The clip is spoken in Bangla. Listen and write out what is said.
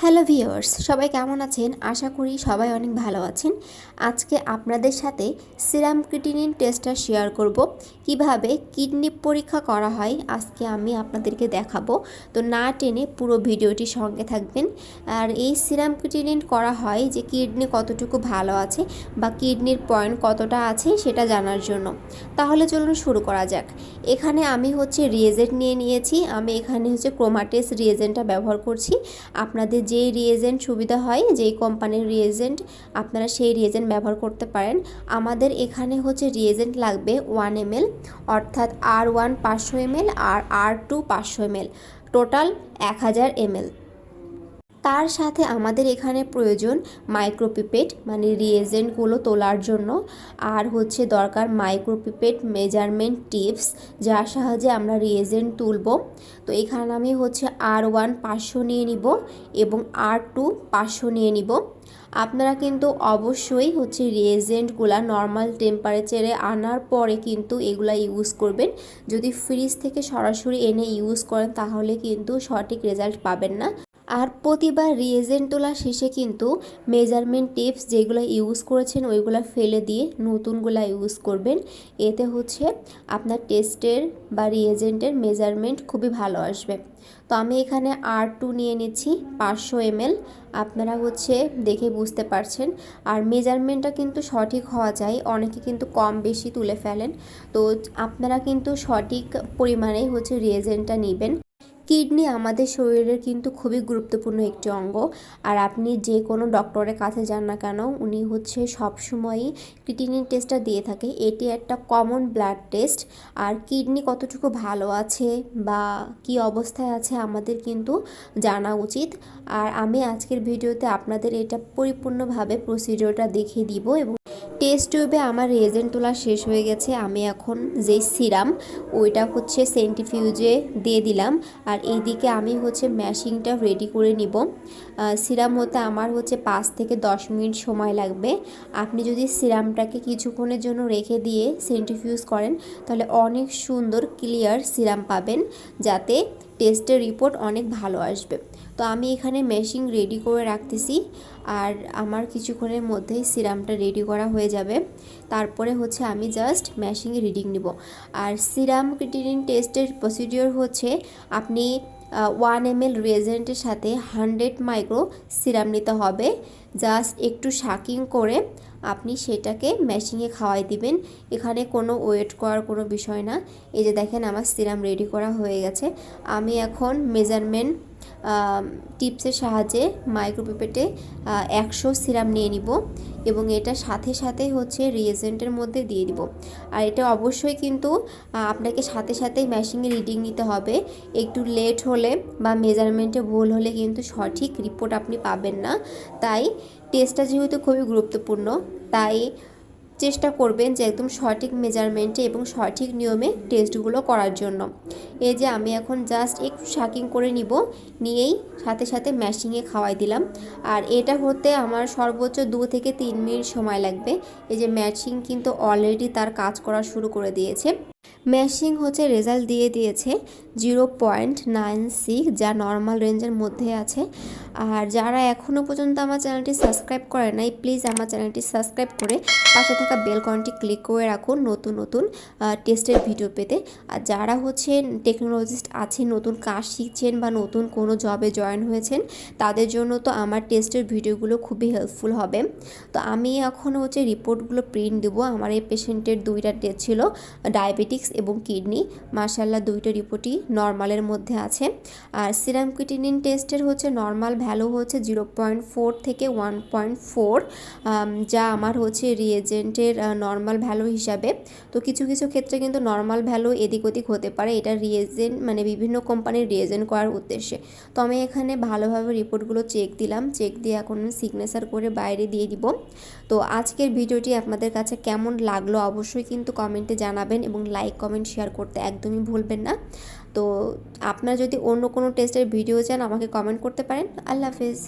হ্যালো ভিউয়ার্স, সবাই কেমন আছেন? আশা করি সবাই অনেক ভালো আছেন। আজকে আপনাদের সাথে সিরাম ক্রিটিনিন টেস্টটা শেয়ার করব। কীভাবে কিডনি পরীক্ষা করা হয় আজকে আমি আপনাদেরকে দেখাবো। তো না টেনে পুরো ভিডিওটি সঙ্গে থাকবেন। আর এই সিরাম ক্রিটিনিন করা হয় যে কিডনি কতটুকু ভালো আছে বা কিডনির পয়েন্ট কতটা আছে সেটা জানার জন্য। তাহলে চলুন শুরু করা যাক। এখানে আমি হচ্ছে রিয়েজেন্ট নিয়ে নিয়েছি। আমি এখানে হচ্ছে ক্রোমাটেস রিয়েজেন্টটা ব্যবহার করছি। আপনাদের যেই রিয়েজেন্ট সুবিধা হয়, যেই কোম্পানির রিয়েজেন্ট আপনারা সেই রিয়েজেন্ট ব্যবহার করতে পারেন। আমাদের এখানে হচ্ছে রিয়েজেন্ট লাগবে ওয়ান এম অর্থাৎ আর ওয়ান পাঁচশো এম আর আর টু পাঁচশো এম টোটাল এক হাজার এমএল তার সাথে আমাদের এখানে প্রয়োজন মাইক্রোপিপেট মানে রিয়েজেন্টগুলো তোলার জন্য। আর হচ্ছে দরকার মাইক্রোপিপেট মেজারমেন্ট টিপস, যার সাহায্যে আমরা রিয়েজেন্ট তুলব। তো এখানে আমি হচ্ছে আর ওয়ান পাঁচশো নিয়ে নিব এবং আর টু পাঁচশো নিয়ে নিব। আপনারা কিন্তু অবশ্যই হচ্ছে রিয়েজেন্টগুলা নর্মাল টেম্পারেচারে আনার পরে কিন্তু এগুলা ইউজ করবেন। যদি ফ্রিজ থেকে সরাসরি এনে ইউজ করেন, তাহলে কিন্তু সঠিক রেজাল্ট পাবেন না। আর প্রতিবার রিয়েজেন্ট তোলা শেষে কিন্তু মেজারমেন্ট টিপস যেগুলো ইউজ করেছেন, ওইগুলো ফেলে দিয়ে নতুনগুলো ইউজ করবেন। এতে হচ্ছে আপনার টেস্টের বা রিয়েজেন্টের মেজারমেন্ট খুবই ভালো আসবে। তো আমি এখানে আর টু নিয়ে নিচ্ছি, পাঁচশো এমএল আপনারা হচ্ছে দেখে বুঝতে পারছেন। আর মেজারমেন্টটা কিন্তু সঠিক হওয়া চাই অনেকে কিন্তু কম বেশি তুলে ফেলেন। তো আপনারা কিন্তু সঠিক পরিমাণে হচ্ছে রিয়েজেন্টটা নেবেন। কিডনি আমাদের শরীরের কিন্তু খুবই গুরুত্বপূর্ণ একটি অঙ্গ। আর আপনি যে কোনো ডক্টরের কাছে যান না কেন, উনি হচ্ছে সবসময়ই কিডনি টেস্টটা দিয়ে থাকে। এটি একটা কমন ব্লাড টেস্ট। আর কিডনি কতটুকু ভালো আছে বা কি অবস্থায় আছে আমাদের কিন্তু জানা উচিত। আর আমি আজকের ভিডিওতে আপনাদের এটা পরিপূর্ণভাবে প্রসিডিওরটা দেখিয়ে দিব এবং টেস্ট টিউবে আমার রেজেন্ট তোলা শেষ হয়ে গেছে। আমি এখন যেই সিরাম, ওইটা হচ্ছে সেন্টিফিউজে দিয়ে দিলাম। আর এইদিকে আমি হচ্ছে ম্যাশিংটা রেডি করে নিব। সিরাম হতে আমার হচ্ছে পাঁচ থেকে দশ মিনিট সময় লাগবে। আপনি যদি সিরামটাকে কিছুক্ষণের জন্য রেখে দিয়ে সেন্টিফিউজ করেন, তাহলে অনেক সুন্দর ক্লিয়ার সিরাম পাবেন, যাতে টেস্টের রিপোর্ট অনেক ভালো আসবে। তো আমি এখানে মেশিং রেডি করে রাখতেছি। আর আমার কিছুক্ষণের মধ্যেই সিরামটা রেডি করা হয়ে যাবে। তারপরে হচ্ছে আমি জাস্ট মেশিংয়ে রিডিং নিব। আর সিরাম ক্রিটিনিন টেস্টের প্রসিডিওর হচ্ছে আপনি ওয়ান এম এল রিয়েজেন্টের সাথে হান্ড্রেড মাইক্রো সিরাম নিতে হবে। জাস্ট একটু শাকিং করে আপনি সেটাকে মেশিংয়ে খাওয়াই দিবেন। এখানে কোনো ওয়েট করার কোনো বিষয় না। এই যে দেখেন আমার সিরাম রেডি করা হয়ে গেছে। আমি এখন মেজারমেন্ট টিপসের সাহায্যে মাইক্রোপিপেটে একশো সিরাম নিয়ে নিব এবং এটা সাথে সাথে হচ্ছে রিয়েজেন্টের মধ্যে দিয়ে দিব। আর এটা অবশ্যই কিন্তু আপনাকে সাথে সাথে মেশিনে রিডিং নিতে হবে। একটু লেট হলে বা মেজারমেন্টে ভুল হলে কিন্তু সঠিক রিপোর্ট আপনি পাবেন না। তাই টেস্টটা যেহেতু খুবই গুরুত্বপূর্ণ, তাই চেষ্টা করবেন যে একদম সঠিক মেজারমেন্টে এবং সঠিক নিয়মে টেস্টগুলো করার জন্য। এই যে আমি এখন জাস্ট একটু শাকিং করে নিব, নিয়েই সাথে সাথে ম্যাশিংয়ে খাওয়াই দিলাম। আর এটা হতে আমার সর্বোচ্চ দু থেকে তিন মিনিট সময় লাগবে। এই যে ম্যাশিং কিন্তু অলরেডি তার কাজ করা শুরু করে দিয়েছে। ম্যাশিং হচ্ছে রেজাল্ট দিয়ে দিয়েছে জিরো পয়েন্ট নাইন সিক্স, যা নর্মাল রেঞ্জের মধ্যে আছে। আর যারা এখনও পর্যন্ত আমার চ্যানেলটি সাবস্ক্রাইব করে নাই, প্লিজ আমার চ্যানেলটি সাবস্ক্রাইব করে পাশে থাকা বেল কনটি ক্লিক করে রাখুন নতুন নতুন টেস্টের ভিডিও পেতে। আর যারা হচ্ছে টেকনোলজিস্ট আছেন, নতুন কাজ শিখছেন বা নতুন কোনো জবে জয়েন হয়েছেন, তাদের জন্য তো আমার টেস্টের ভিডিওগুলো খুবই হেল্পফুল হবে। তো আমি এখন হচ্ছে রিপোর্টগুলো প্রিন্ট দেবো। আমার এই পেশেন্টের দুইটা টেস্ট ছিল ডায়াবেটিক্স এবং কিডনি। মার্শাল্লাহ দুইটা রিপোর্টই নর্মালের মধ্যে আছে। আর সিরাম কিটিনিন টেস্টের হচ্ছে নর্মাল, ভ্যালু হচ্ছে জিরো পয়েন্ট ফোর থেকে ওয়ান পয়েন্ট ফোর যা আমার হচ্ছে রিয়েজেন্টের নর্মাল ভ্যালু হিসাবে। তো কিছু কিছু ক্ষেত্রে কিন্তু নর্মাল ভ্যালু এদিক ওদিক হতে পারে। এটা রিয়েজেন্ট মানে বিভিন্ন কোম্পানির রিয়েজেন্ট করার উদ্দেশ্যে। তো আমি এখানে ভালোভাবে রিপোর্টগুলো চেক দিলাম। চেক দিয়ে এখন সিগনেচার করে বাইরে দিয়ে দিব। তো আজকের ভিডিওটি আপনাদের কাছে কেমন লাগল অবশ্যই কিন্তু কমেন্টে জানাবেন এবং লাইক কমেন্ট শেয়ার করতে একদমই ভুলবেন না। তো আপনারা যদি অন্য কোনো টেস্টের ভিডিও চান, আমাকে কমেন্ট করতে পারেন। আল্লাহ হাফেজ।